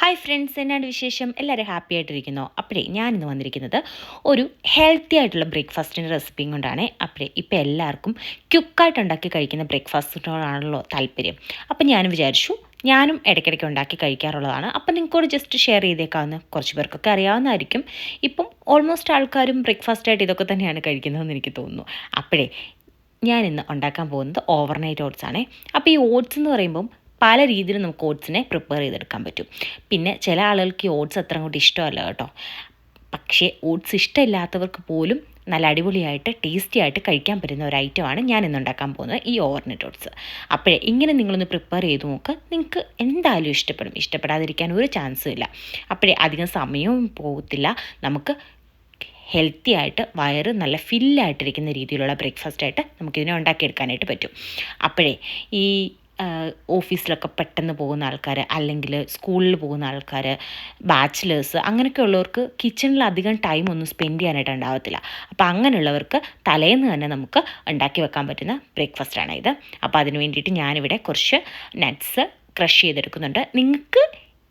Hi friends എന്നാണ് വിശേഷം? എല്ലാവരും ഹാപ്പി ആയിട്ടിരിക്കുന്നു? അപ്പോഴേ ഞാനിന്ന് വന്നിരിക്കുന്നത് ഒരു ഹെൽത്തി ആയിട്ടുള്ള ബ്രേക്ക്ഫാസ്റ്റിന്റെ റെസിപ്പിയും കൊണ്ടാണ്. അപ്പോഴേ ഇപ്പോൾ എല്ലാവർക്കും ക്യുക്കായിട്ട് ഉണ്ടാക്കി കഴിക്കുന്ന ബ്രേക്ക്ഫാസ്റ്റിനോടാണല്ലോ താല്പര്യം. അപ്പം ഞാൻ വിചാരിച്ചു ഞാനും ഇടയ്ക്കിടയ്ക്ക് ഉണ്ടാക്കി കഴിക്കാറുള്ളതാണ്. അപ്പം നിങ്ങൾക്കോട് ജസ്റ്റ് ഷെയർ ചെയ്തേക്കാവുന്ന കുറച്ച് പേർക്കൊക്കെ അറിയാവുന്നതായിരിക്കും. ഇപ്പം ഓൾമോസ്റ്റ് ആൾക്കാരും ബ്രേക്ക്ഫാസ്റ്റായിട്ട് ഇതൊക്കെ തന്നെയാണ് കഴിക്കുന്നതെന്ന് എനിക്ക് തോന്നുന്നു. അപ്പോഴേ ഞാൻ ഇന്ന് ഉണ്ടാക്കാൻ പോകുന്നത് ഓവർനൈറ്റ് ഓട്സ് ആണ്. അപ്പോൾ ഈ ഓട്സ് എന്ന് പറയുമ്പം പല രീതിയിൽ നമുക്ക് ഓട്സിനെ പ്രിപ്പയർ ചെയ്തെടുക്കാൻ പറ്റും. പിന്നെ ചില ആളുകൾക്ക് ഈ ഓട്സ് അത്ര അങ്ങോട്ട് ഇഷ്ടമല്ല കേട്ടോ. പക്ഷേ ഓട്സ് ഇഷ്ടമില്ലാത്തവർക്ക് പോലും നല്ല അടിപൊളിയായിട്ട് ടേസ്റ്റി ആയിട്ട് കഴിക്കാൻ പറ്റുന്ന ഒരു ഐറ്റമാണ് ഞാൻ ഇന്ന് ഉണ്ടാക്കാൻ പോകുന്നത് ഈ ഓർണറ്റ് ഓട്സ് അപ്പോഴേ ഇങ്ങനെ നിങ്ങളൊന്ന് പ്രിപ്പയർ ചെയ്ത് നോക്കുക നിങ്ങൾക്ക് എന്തായാലും ഇഷ്ടപ്പെടും. ഇഷ്ടപ്പെടാതിരിക്കാൻ ഒരു ചാൻസും ഇല്ല. അപ്പോഴേ അധികം സമയവും പോകത്തില്ല. നമുക്ക് ഹെൽത്തി ആയിട്ട് വയറ് നല്ല ഫില്ലായിട്ടിരിക്കുന്ന രീതിയിലുള്ള ബ്രേക്ക്ഫാസ്റ്റ് ആയിട്ട് നമുക്കിതിനെ ഉണ്ടാക്കിയെടുക്കാനായിട്ട് പറ്റും. അപ്പോഴേ ഈ ഓഫീസിലൊക്കെ പെട്ടെന്ന് പോകുന്ന ആൾക്കാർ അല്ലെങ്കിൽ സ്കൂളിൽ പോകുന്ന ആൾക്കാർ ബാച്ചിലേഴ്സ് അങ്ങനെയൊക്കെ ഉള്ളവർക്ക് കിച്ചണിൽ അധികം ടൈം ഒന്നും സ്പെൻഡ് ചെയ്യാനായിട്ട് ഉണ്ടാവത്തില്ല. അപ്പോൾ അങ്ങനെയുള്ളവർക്ക് തലേന്ന് തന്നെ നമുക്ക് ഉണ്ടാക്കി വെക്കാൻ പറ്റുന്ന ബ്രേക്ക്ഫാസ്റ്റാണ് ഇത്. അപ്പോൾ അതിന് വേണ്ടിയിട്ട് ഞാനിവിടെ കുറച്ച് നട്ട്സ് ക്രഷ് ചെയ്തെടുക്കുന്നുണ്ട്. നിങ്ങൾക്ക്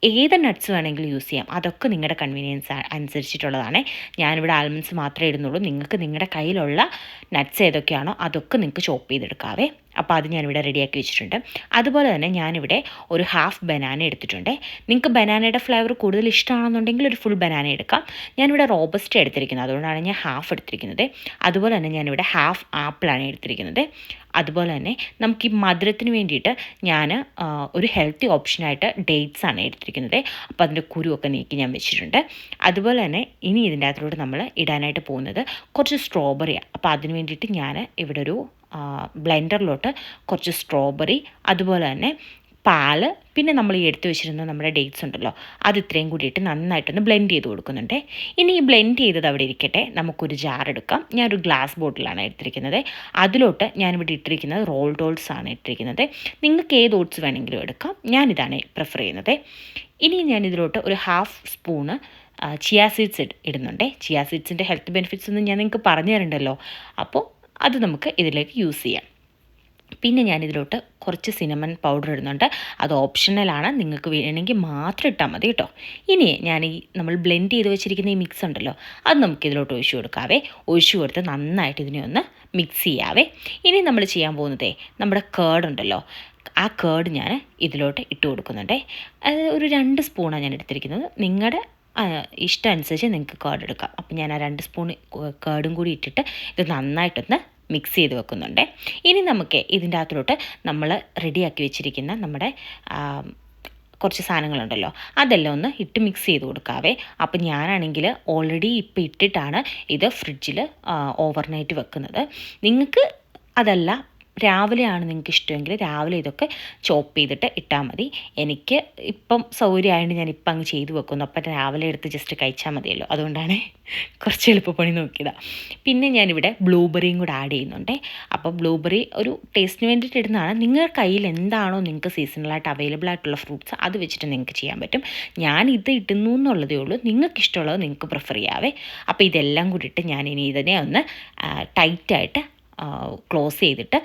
ഏത് നട്ട്സ് വേണമെങ്കിലും യൂസ് ചെയ്യാം. അതൊക്കെ നിങ്ങളുടെ കൺവീനിയൻസ് അനുസരിച്ചിട്ടുള്ളതാണ്. ഞാനിവിടെ ആൽമണ്ട്സ് മാത്രമേ ഇടുന്നുള്ളൂ. നിങ്ങൾക്ക് നിങ്ങളുടെ കയ്യിലുള്ള നട്ട്സ് ഏതൊക്കെയാണോ അതൊക്കെ നിങ്ങൾക്ക് ചോപ്പ് ചെയ്തെടുക്കാവേ. അപ്പോൾ അത് ഞാനിവിടെ റെഡിയാക്കി വെച്ചിട്ടുണ്ട്. അതുപോലെ തന്നെ ഞാനിവിടെ ഒരു ഹാഫ് ബനാന എടുത്തിട്ടുണ്ട്. നിങ്ങൾക്ക് ബനാനയുടെ ഫ്ലേവർ കൂടുതൽ ഇഷ്ടമാണെന്നുണ്ടെങ്കിൽ ഒരു ഫുൾ ബനാന എടുക്കാം. ഞാനിവിടെ റോബസ്റ്റ് എടുത്തിരിക്കുന്നത്. അതുകൊണ്ടാണ് ഞാൻ ഹാഫ് എടുത്തിരിക്കുന്നത്. അതുപോലെ തന്നെ ഞാനിവിടെ ഹാഫ് ആപ്പിളാണ് എടുത്തിരിക്കുന്നത്. അതുപോലെ തന്നെ നമുക്ക് ഈ മധുരത്തിന് വേണ്ടിയിട്ട് ഞാൻ ഒരു ഹെൽത്തി ഓപ്ഷനായിട്ട് ഡേറ്റ്സ് ആണ് എടുത്തിരിക്കുന്നത്. അപ്പോൾ അതിന്റെ കുരുവൊക്കെ നീക്കി ഞാൻ വെച്ചിട്ടുണ്ട്. അതുപോലെ തന്നെ ഇനി ഇതിന്റെ അകത്തോട്ട് നമ്മൾ ഇടാനായിട്ട് പോകുന്നത് കുറച്ച് സ്ട്രോബെറിയാണ് അപ്പോൾ അതിന് വേണ്ടിയിട്ട് ഞാൻ ഇവിടെ ഒരു ബ്ലെൻഡറിലോട്ട് കുറച്ച് സ്ട്രോബെറി അതുപോലെ തന്നെ പാൽ. പിന്നെ നമ്മൾ ഈ എടുത്തു വെച്ചിരുന്ന നമ്മുടെ ഡേറ്റ്സ് ഉണ്ടല്ലോ അത് ഇത്രയും കൂടിയിട്ട് നന്നായിട്ടൊന്ന് ബ്ലെൻഡ് ചെയ്ത് കൊടുക്കുന്നുണ്ട്. ഇനി ഈ ബ്ലെൻഡ് ചെയ്തത് അവിടെ ഇരിക്കട്ടെ. നമുക്കൊരു ജാർ എടുക്കാം. ഞാനൊരു ഗ്ലാസ് ബോട്ടിലാണ് എടുത്തിരിക്കുന്നത്. അതിലോട്ട് ഞാനിവിടെ ഇട്ടിരിക്കുന്നത് റോൾ ഡോൾസ് ആണ് ഇട്ടിരിക്കുന്നത്. നിങ്ങൾക്ക് ഏത് ഓട്സ് വേണമെങ്കിലും എടുക്കാം. ഞാനിതാണ് പ്രിഫർ ചെയ്യുന്നത്. ഇനി ഞാനിതിലോട്ട് ഒരു ഹാഫ് സ്പൂണ് ചിയാ സീഡ്സ് ഇടുന്നുണ്ട്. ചിയാ സീഡ്സിന്റെ ഹെൽത്ത് ബെനിഫിറ്റ്സ് ഒന്നും ഞാൻ നിങ്ങൾക്ക് പറഞ്ഞു തരണ്ടല്ലോ അപ്പോൾ അത് നമുക്ക് ഇതിലേക്ക് യൂസ് ചെയ്യാം. പിന്നെ ഞാൻ ഇതിലോട്ട് കുറച്ച് സിനമൺ പൗഡർ ഇടുന്നുണ്ട്. അത് ഓപ്ഷണലാണ് നിങ്ങൾക്ക് വേണമെങ്കിൽ മാത്രം ഇട്ടാൽ മതി കേട്ടോ. ഇനി ഞാൻ ഈ നമ്മൾ ബ്ലെൻഡ് ചെയ്ത് വെച്ചിരിക്കുന്ന ഈ മിക്സ് ഉണ്ടല്ലോ അത് നമുക്ക് ഇതിലോട്ട് ഒഴിച്ചു കൊടുക്കാവേ. ഒഴിച്ചു കൊടുത്ത് നന്നായിട്ട് ഇതിനെ ഒന്ന് മിക്സ് ചെയ്യാവേ. ഇനി നമ്മൾ ചെയ്യാൻ പോകുന്നതേ നമ്മുടെ കേർഡ് ഉണ്ടല്ലോ. ആ കേർഡ് ഞാൻ ഇതിലോട്ട് ഇട്ട് കൊടുക്കുന്നുണ്ടേ. അത് ഒരു രണ്ട് സ്പൂണാണ് ഞാൻ എടുത്തിരിക്കുന്നത്. നിങ്ങളുടെ ഇഷ്ടമനുസരിച്ച് നിങ്ങൾക്ക് കേർഡ് എടുക്കാം. അപ്പോൾ ഞാൻ ആ രണ്ട് സ്പൂൺ കേർഡും കൂടി ഇട്ടിട്ട് ഇത് നന്നായിട്ടൊന്ന് മിക്സ് ചെയ്ത് വെക്കുന്നുണ്ട്. ഇനി നമുക്ക് ഇതിന്റെ അകത്തോട്ട് നമ്മൾ റെഡിയാക്കി വെച്ചിരിക്കുന്ന നമ്മുടെ കുറച്ച് സാധനങ്ങളുണ്ടല്ലോ അതെല്ലാം ഒന്ന് ഇട്ട് മിക്സ് ചെയ്ത് കൊടുക്കാവേ. അപ്പം ഞാനാണെങ്കിൽ ഓൾറെഡി ഇപ്പം ഇട്ടിട്ടാണ് ഇത് ഫ്രിഡ്ജിൽ ഓവർനൈറ്റ് വെക്കുന്നത്. നിങ്ങൾക്ക് അതല്ല രാവിലെയാണ് നിങ്ങൾക്ക് ഇഷ്ടമെങ്കിൽ രാവിലെ ഇതൊക്കെ ചോപ്പ് ചെയ്തിട്ട് ഇട്ടാൽ മതി. എനിക്ക് ഇപ്പം സൗകര്യമായതുകൊണ്ട് ഞാൻ ഇപ്പം അങ്ങ് ചെയ്തു വെക്കുന്നു. അപ്പം രാവിലെ എടുത്ത് ജസ്റ്റ് കഴിച്ചാൽ മതിയല്ലോ. അതുകൊണ്ടാണ് കുറച്ച് എളുപ്പപ്പണി നോക്കിയതാണ് പിന്നെ ഞാനിവിടെ ബ്ലൂബെറിയും കൂടെ ആഡ് ചെയ്യുന്നുണ്ട്. അപ്പോൾ ബ്ലൂബെറി ഒരു ടേസ്റ്റിന് വേണ്ടിയിട്ട് ഇടുന്നതാണ്. നിങ്ങളുടെ കയ്യിൽ എന്താണോ നിങ്ങൾക്ക് സീസണലായിട്ട് അവൈലബിൾ ആയിട്ടുള്ള ഫ്രൂട്ട്സ് അത് വെച്ചിട്ട് നിങ്ങൾക്ക് ചെയ്യാൻ പറ്റും. ഞാൻ ഇത് ഇടുന്നു എന്നുള്ളതേ ഉള്ളൂ. നിങ്ങൾക്ക് ഇഷ്ടമുള്ളത് നിങ്ങൾക്ക് പ്രിഫർ ചെയ്യാവേ. അപ്പോൾ ഇതെല്ലാം കൂടി ഇട്ട് ഞാൻ ഇനി ഇതിനെ ഒന്ന് ടൈറ്റായിട്ട് ക്ലോസ് ചെയ്തിട്ട്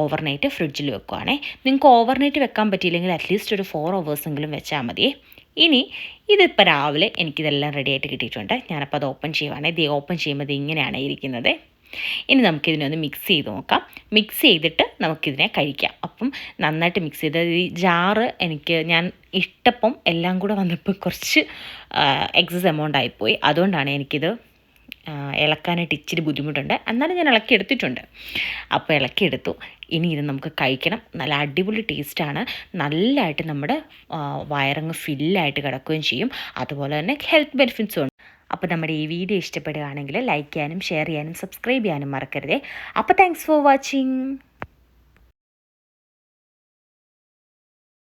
ഓവർനൈറ്റ് ഫ്രിഡ്ജിൽ വെക്കുവാണേ. നിങ്ങൾക്ക് ഓവർനൈറ്റ് വെക്കാൻ പറ്റിയില്ലെങ്കിൽ അറ്റ്ലീസ്റ്റ് ഒരു ഫോർ എങ്കിലും വെച്ചാൽ മതിയേ ഇനി ഇതിപ്പോൾ രാവിലെ എനിക്കിതെല്ലാം റെഡി ആയിട്ട് കിട്ടിയിട്ടുണ്ട്. ഞാനപ്പോൾ അത് ഓപ്പൺ ചെയ്യുവാണേ. ഇത് ഓപ്പൺ ചെയ്യുമ്പോൾ ഇത് ഇങ്ങനെയാണ് ഇരിക്കുന്നത്. ഇനി നമുക്കിതിനെ ഒന്ന് മിക്സ് ചെയ്ത് നോക്കാം. മിക്സ് ചെയ്തിട്ട് നമുക്കിതിനെ കഴിക്കാം. അപ്പം നന്നായിട്ട് മിക്സ് ചെയ്ത് ഈ ജാറ് എനിക്ക് ഞാൻ ഇഷ്ടപ്പം എല്ലാം കൂടെ വന്നപ്പോൾ കുറച്ച് എക്സസ് എമൗണ്ട് ആയിപ്പോയി. അതുകൊണ്ടാണ് എനിക്കിത് ഇളക്കാനായിട്ട് ഇച്ചിരി ബുദ്ധിമുട്ടുണ്ട്. എന്നാലും ഞാൻ ഇളക്കി എടുത്തിട്ടുണ്ട്. അപ്പോൾ ഇളക്കിയെടുത്തു ഇനി ഇത് നമുക്ക് കഴിക്കണം. നല്ല അടിപൊളി ടേസ്റ്റാണ് നല്ലതായിട്ട് നമ്മുടെ വയറങ്ങ് ഫില്ലായിട്ട് കിടക്കുകയും ചെയ്യും. അതുപോലെ തന്നെ ഹെൽത്ത് ബെനിഫിറ്റ്സും ഉണ്ട്. അപ്പോൾ നമ്മുടെ ഈ വീഡിയോ ഇഷ്ടപ്പെടുകയാണെങ്കിൽ ലൈക്ക് ചെയ്യാനും ഷെയർ ചെയ്യാനും സബ്സ്ക്രൈബ് ചെയ്യാനും മറക്കരുതേ. അപ്പോൾ താങ്ക്സ് ഫോർ വാച്ചിങ്